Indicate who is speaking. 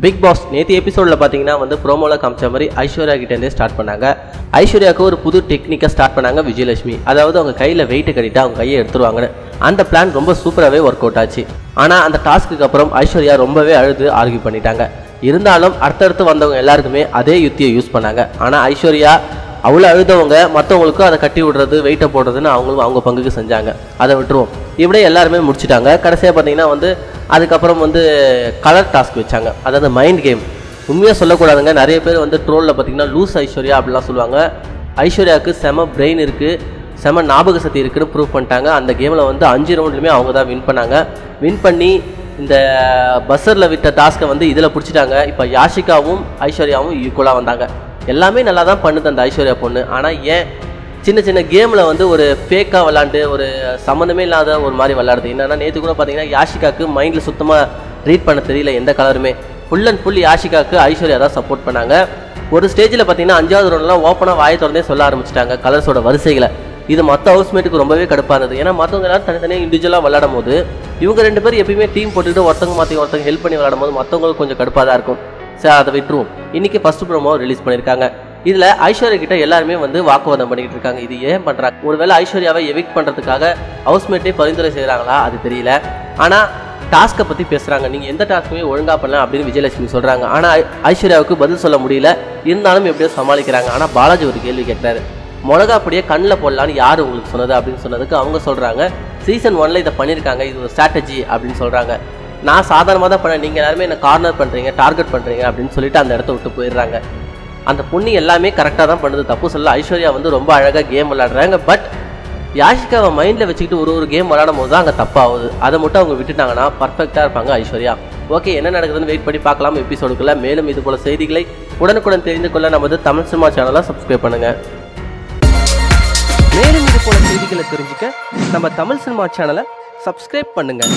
Speaker 1: Big pass நேற்று எபிசோடில் பார்த்தீங்கன்னா வந்து ப்ரோமோவில் காமிச்ச மாதிரி ஐஸ்வர்யா கிட்டேருந்தே ஸ்டார்ட் பண்ணாங்க. ஐஸ்வர்யாவுக்கு ஒரு புது டெக்னிக்கை ஸ்டார்ட் பண்ணாங்க விஜயலட்சுமி. அதாவது அவங்க கையில் வெயிட்டு கட்டிட்டு அவங்க கையை எடுத்துருவாங்கன்னு. அந்த பிளான் ரொம்ப சூப்பராகவே ஒர்க் அவுட் ஆச்சு. ஆனால் அந்த டாஸ்க்குக்கு அப்புறம் ஐஸ்வர்யா ரொம்பவே அழுது ஆர்கியூ பண்ணிட்டாங்க. இருந்தாலும் அடுத்தடுத்து வந்தவங்க எல்லாருக்குமே அதே யுத்தியை யூஸ் பண்ணாங்க. ஆனால் ஐஸ்வர்யா அவ்வளோ அழுதவங்க மற்றவங்களுக்கும் அதை கட்டி விடுறது வெயிட்டை போடுறதுன்னு அவங்களும் அவங்க பங்குக்கு செஞ்சாங்க. அதை விட்டுருவோம். இப்படியே எல்லாருமே முடிச்சிட்டாங்க. கடைசியாக பார்த்தீங்கன்னா வந்து அதுக்கப்புறம் வந்து கலர் டாஸ்க் வச்சாங்க. அதாவது மைண்ட் கேம் உண்மையாக சொல்லக்கூடாதுங்க. நிறைய பேர் வந்து ட்ரோலில் பார்த்தீங்கன்னா லூஸ் ஐஸ்வர்யா அப்படிலாம் சொல்லுவாங்க. ஐஸ்வர்யாவுக்கு செம பிரெயின் இருக்குது செம ஞாபக சக்தி இருக்குன்னு ப்ரூவ் பண்ணிட்டாங்க. அந்த கேமில் வந்து அஞ்சு ரவுண்ட்லையுமே அவங்க தான் வின் பண்ணாங்க. வின் பண்ணி இந்த பஸ்ஸரில் விட்ட டாஸ்க்கை வந்து இதில் பிடிச்சிட்டாங்க. இப்போ யாஷிகாவும் ஐஸ்வர்யாவும் ஈக்குவலாக வந்தாங்க. எல்லாமே நல்லா தான் பண்ணுது அந்த ஐஸ்வர்யா பொண்ணு. ஆனால் ஏன் சின்ன சின்ன கேமில் வந்து ஒரு ஃபேக்காக விளாண்டு ஒரு சம்மந்தமே இல்லாத ஒரு மாதிரி விளாடுது என்னன்னா நேற்று கூட பார்த்தீங்கன்னா யாஷிகாவுக்கு மைண்டில் சுத்தமாக ரீட் பண்ண தெரியல எந்த கலருமே ஃபுல் அண்ட் ஃபுல் யாஷிகாவுக்கு ஐஸ்வர்யா தான் சப்போர்ட் பண்ணாங்க. ஒரு ஸ்டேஜில் பார்த்தீங்கன்னா அஞ்சாவது ரவுண்ட்லாம் ஓப்பனாக வாயை திறந்தே சொல்ல ஆரம்பிச்சிட்டாங்க கலர்ஸோட வரிசைகளை. இது மற்ற ஹவுஸ்மேட்டுக்கு ரொம்பவே கடுப்பாக இருந்தது. ஏன்னா மற்றவங்க எல்லாரும் தனித்தனியாக இண்டிவிஜுவலாக விளாடும் போது இவங்க ரெண்டு பேரும் எப்பயுமே டீம் போட்டுக்கிட்டு ஒருத்தவங்க மாற்றி ஒருத்தவங்க ஹெல்ப் பண்ணி விளாடும் போது மற்றவங்களுக்கு கொஞ்சம் கடுப்பாக தான் இருக்கும். சரி அதை விட்டுருவோம். இன்னைக்கு ஃபர்ஸ்ட் ப்ரோமோ ரிலீஸ் பண்ணியிருக்காங்க இதில் ஐஸ்வர்யா கிட்ட எல்லாருமே வந்து வாக்குவாதம் பண்ணிக்கிட்டு இருக்காங்க. இது ஏன் பண்ணுறாங்க ஒருவேளை ஐஸ்வர்யாவை எவிக்ட் பண்ணுறதுக்காக ஹவுஸ்மேட்டே பரிந்துரை செய்கிறாங்களா அது தெரியல. ஆனால் டாஸ்க்கை பற்றி பேசுகிறாங்க நீங்கள் எந்த டாஸ்க்குமே ஒழுங்காக பண்ணலாம் அப்படின்னு விஜயலட்சுமி சொல்கிறாங்க ஆனால் ஐஸ்வர்யாவுக்கு பதில் சொல்ல முடியல. இருந்தாலும் எப்படியோ சமாளிக்கிறாங்க. ஆனால் பாலாஜி ஒரு கேள்வி கேட்குறாரு. மிளகா அப்படியே கண்ணில் போடலான்னு யார் உங்களுக்கு சொன்னது அப்படின்னு சொன்னதுக்கு அவங்க சொல்கிறாங்க சீசன் ஒன்ல இதை பண்ணியிருக்காங்க இது ஒரு ஸ்ட்ராட்டஜி அப்படின்னு சொல்கிறாங்க நான் சாதாரணமாக தான் பண்ணேன். நீங்கள் எல்லாருமே என்ன கார்னர் பண்ணுறீங்க டார்கெட் பண்ணுறீங்க அப்படின்னு சொல்லிட்டு அந்த இடத்த விட்டு போயிடுறாங்க. அந்த பொண்ணு எல்லாமே கரெக்டாக தான் பண்ணுது. தப்பு சொல்ல ஐஸ்வர்யா வந்து ரொம்ப அழகாக கேம் விளாடுறாங்க பட் யாஷிகாவை மைண்டில் வச்சுக்கிட்டு ஒரு ஒரு கேம் விளாடும் போது தான் அங்கே தப்பாகுது. அதை மட்டும் அவங்க விட்டுட்டாங்கன்னா பர்ஃபெக்டாக இருப்பாங்க ஐஸ்வர்யா. ஓகே என்ன நடக்குதுன்னு வெயிட் பண்ணி பார்க்கலாம் எபிசோடுக்குள்ள மேலும் இது போல செய்திகளை உடனுக்குடன் தெரிந்து கொள்ள நமது தமிழ் சினிமா சேனலை சப்ஸ்கிரைப் பண்ணுங்கள் மேலும் இது போல செய்திகளை தெரிஞ்சுக்க நம்ம தமிழ் சினிமா சேனலை சப்ஸ்கிரைப் பண்ணுங்கள்